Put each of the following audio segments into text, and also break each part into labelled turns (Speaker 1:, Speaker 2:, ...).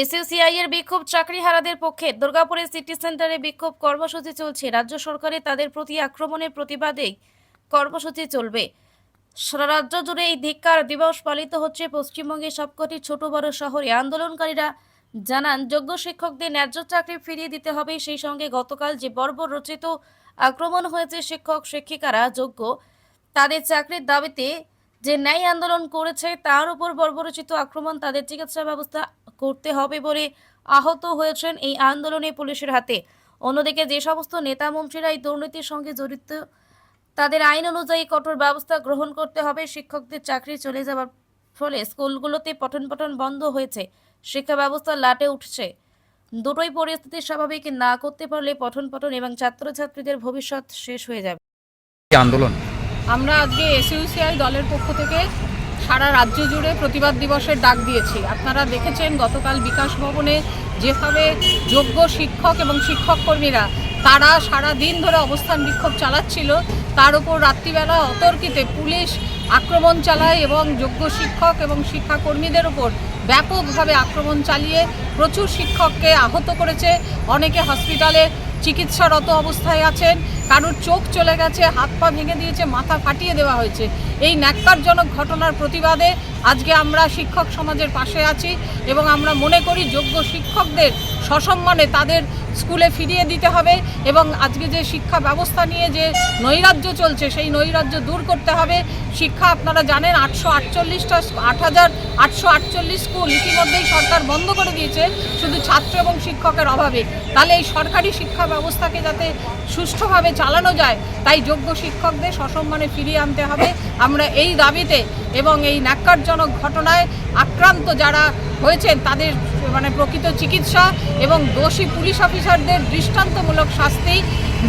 Speaker 1: এসইউসিআই এর বিক্ষোভ চাকরিহারাদের পক্ষে দুর্গাপুরের সিটি সেন্টারে বিক্ষোভ কর্মসূচি চলছে। রাজ্য সরকারের তাদের প্রতি আক্রমণের প্রতিবাদে কর্মসূচি চলবে। সারা রাজ্য জুড়ে এই ধিক্কার দিবস পালিত হচ্ছে পশ্চিমবঙ্গের সবকটি ছোট বড় শহরে। আন্দোলনকারীরা জানান, যোগ্য শিক্ষকদের ন্যায্য চাকরি ফিরিয়ে দিতে হবে। সেই সঙ্গে গতকাল যে বর্বর রচিত আক্রমণ হয়েছে শিক্ষক, শিক্ষিকারা যোগ্য, তাদের চাকরির দাবিতে যে ন্যায় আন্দোলন করেছে, তার উপর বর্বরচিত আক্রমণ, তাদের চিকিৎসা ব্যবস্থা করতে হবে বলে আহত হয়েছেন এই আন্দোলনে পুলিশের হাতে। অন্যদিকে যে সমস্ত নেতা মন্ত্রীরা এই দুর্নীতির সঙ্গে জড়িত তাদের আইন অনুযায়ী কঠোর ব্যবস্থা গ্রহণ করতে হবে। শিক্ষকদের চাকরি চলে যাওয়ার ফলে স্কুলগুলোতে পঠন পঠন বন্ধ হয়েছে। শিক্ষা ব্যবস্থা লাটে উঠছে। দুটোই পরিস্থিতি স্বাভাবিক না করতে পারলে পঠন পঠন এবং ছাত্রছাত্রীদের ভবিষ্যৎ শেষ হয়ে যাবে।
Speaker 2: আন্দোলন?
Speaker 3: আমরা আজকে এসইউসিআই দলের পক্ষ থেকে সারা রাজ্য জুড়ে প্রতিবাদ দিবসের ডাক দিয়েছি। আপনারা দেখেছেন গতকাল বিকাশ ভবনে যেভাবে যোগ্য শিক্ষক এবং শিক্ষক কর্মীরা তারা সারা দিন ধরে অবস্থান বিক্ষোভ চালাচ্ছিল, তার উপর রাত্রিবেলা অতর্কিতে পুলিশ আক্রমণ চালায় এবং যোগ্য শিক্ষক এবং শিক্ষাকর্মীদের উপর ব্যাপকভাবে আক্রমণ চালিয়ে প্রচুর শিক্ষককে আহত করেছে। অনেকে হসপিটালে চিকিৎসারত অবস্থায় আছেন। কারোর চোখ চলে গেছে, হাত পা ভেঙে দিয়েছে, মাথা ফাটিয়ে দেওয়া হয়েছে। এই ন্যাক্কারজনক ঘটনার প্রতিবাদে আজকে আমরা শিক্ষক সমাজের পাশে আছি এবং আমরা মনে করি যোগ্য শিক্ষকদের সসম্মানে তাদের স্কুলে ফিরিয়ে দিতে হবে এবং আজকে যে শিক্ষা ব্যবস্থা নিয়ে যে নৈরাজ্য চলছে, সেই নৈরাজ্য দূর করতে হবে। শিক্ষা আপনারা জানেন, আটশো আটচল্লিশটা আট হাজার আটশো আটচল্লিশ স্কুল ইতিমধ্যেই সরকার বন্ধ করে দিয়েছে, শুধু ছাত্র এবং শিক্ষকের অভাবে। তাহলে এই সরকারি শিক্ষা ব্যবস্থাকে যাতে সুষ্ঠুভাবে চালানো যায়, তাই যোগ্য শিক্ষকদের সসম্মানে ফিরিয়ে আনতে হবে। আমরা এই দাবিতে এবং এই ন্যাক্কারজনক ঘটনায় আক্রান্ত যারা হয়েছেন, তাদের মানে প্রকৃত চিকিৎসা এবং দোষী পুলিশ অফিসারদের দৃষ্টান্তমূলক শাস্তি।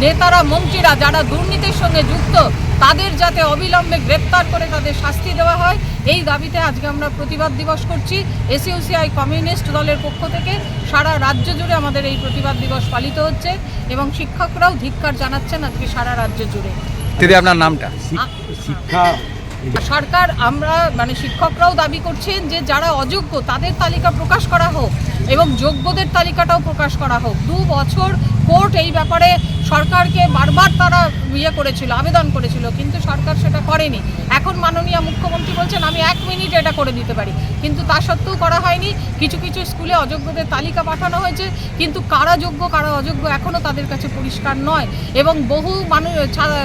Speaker 3: নেতারা মন্ত্রীরা যারা দুর্নীতির সঙ্গে যুক্ত তাদের যাতে অবিলম্বে গ্রেপ্তার করে তাদের শাস্তি দেওয়া হয় এই দাবিতে আজকে আমরা প্রতিবাদ দিবস করছি। এসইউসিআই কমিউনিস্ট দলের পক্ষ থেকে সারা রাজ্য জুড়ে আমাদের এই প্রতিবাদ দিবস পালিত হচ্ছে এবং শিক্ষকরাও ধিক্কার জানাচ্ছেন আজকে সারা রাজ্য জুড়ে।
Speaker 2: আপনার নামটা?
Speaker 4: শিক্ষা
Speaker 3: সরকার, আমরা মানে শিক্ষকরাও দাবি করছেন যে যারা অযোগ্য, তাদের তালিকা প্রকাশ করা হোক এবং যোগ্যদের তালিকাটাও প্রকাশ করা হোক। দু বছর কোর্ট এই ব্যাপারে সরকারকে বারবার তারা ইয়ে করেছিল, আবেদন করেছিল, কিন্তু সরকার সেটা করেনি। এখন মাননীয় মুখ্যমন্ত্রী বলছেন, আমি এক মিনিট এটা করে দিতে পারি। কিন্তু তা সত্ত্বেও করা হয়নি। কিছু কিছু স্কুলে অযোগ্যদের তালিকা পাঠানো হয়েছে, কিন্তু কারা যোগ্য, কারা অযোগ্য এখনও তাদের কাছে পরিষ্কার নয়। এবং বহু মানুষ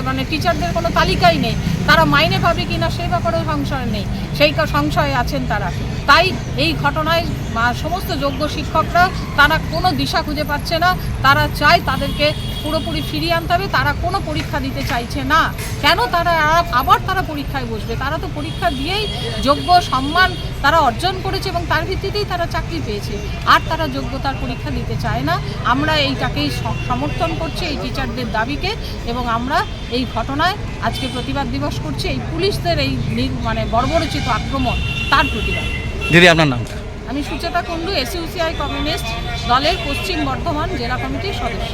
Speaker 3: মানে টিচারদের কোনো তালিকাই নেই। তারা মাইনে পাবে কি না সেই ব্যাপারেও সংশয় নেই। সেই সংশয়ে আছেন তারা। তাই এই ঘটনায় সমস্ত যোগ্য শিক্ষকরা, তারা কোনো দিশা খুঁজে পাচ্ছে না। তারা চায় তাদেরকে পুরোপুরি ফিরিয়ে আনতে হবে। তারা কোনো পরীক্ষা দিতে চাইছে না। কেন তারা আবার তারা পরীক্ষায় বসবে? তারা তো পরীক্ষা দিয়েই যোগ্য, সম্মান তারা অর্জন করেছে এবং তার ভিত্তিতেই তারা চাকরি পেয়েছে। আর তারা যোগ্যতার পরীক্ষা দিতে চায় না। আমরা এইটাকেই সমর্থন করছি এই টিচারদের দাবিকে এবং আমরা এই ঘটনায় আজকে প্রতিবাদ দিবস করছি। এই পুলিশদের এই মানে বর্বরচিত আক্রমণ তার প্রতিবাদ।
Speaker 2: দিদি আপনার নামটা?
Speaker 3: আমি সুচেতা কুণ্ডু এসইউসিআই কমিউনিস্ট দলের পশ্চিম বর্ধমান জেলা কমিটির সদস্য।